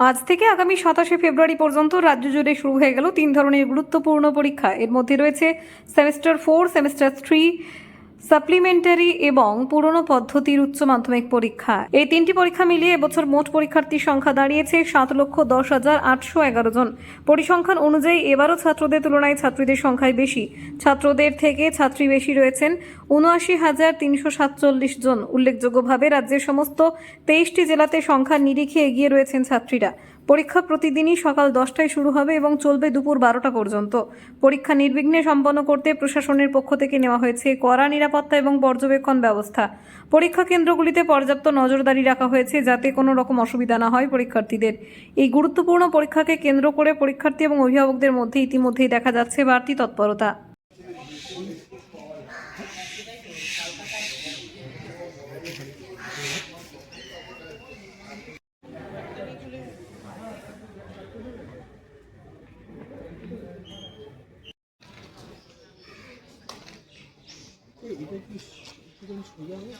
আজ থেকে আগামী সাতাশে ফেব্রুয়ারি পর্যন্ত রাজ্য জুড়ে শুরু হয়ে গেল তিন ধরনের গুরুত্বপূর্ণ পরীক্ষা। এর মধ্যে রয়েছে semester four, semester three supplementary এবং পুরনো পদ্ধতির উচ্চ মাধ্যমিক পরীক্ষা। এই তিনটি পরীক্ষা মিলিয়ে এবছর মোট পরীক্ষার্থীর সংখ্যা দাঁড়িয়েছে সাত লক্ষ দশ হাজার আটশো এগারো জন। পরিসংখ্যান অনুযায়ী এবারও ছাত্রদের তুলনায় ছাত্রীদের সংখ্যায় বেশি। ছাত্রদের থেকে ছাত্রী বেশি রয়েছেন উনআশি হাজার তিনশো সাতচল্লিশ জন। উল্লেখযোগ্যভাবে রাজ্যের সমস্ত তেইশটি জেলাতে সংখ্যার নিরিখে এগিয়ে রয়েছেন ছাত্রীরা। পরীক্ষা প্রতিদিনই সকাল দশটায় শুরু হবে এবং চলবে দুপুর বারোটা পর্যন্ত। পরীক্ষা নির্বিঘ্নে সম্পন্ন করতে প্রশাসনের পক্ষ থেকে নেওয়া হয়েছে কড়া নিরাপত্তা এবং পর্যবেক্ষণ ব্যবস্থা। পরীক্ষা কেন্দ্রগুলিতে পর্যাপ্ত নজরদারি রাখা হয়েছে যাতে কোনো রকম অসুবিধা না হয় পরীক্ষার্থীদের। এই গুরুত্বপূর্ণ পরীক্ষাকে কেন্দ্র করে পরীক্ষার্থী এবং অভিভাবকদের মধ্যে ইতিমধ্যেই দেখা যাচ্ছে বাড়তি তৎপরতা। এটা কি সোজা হয়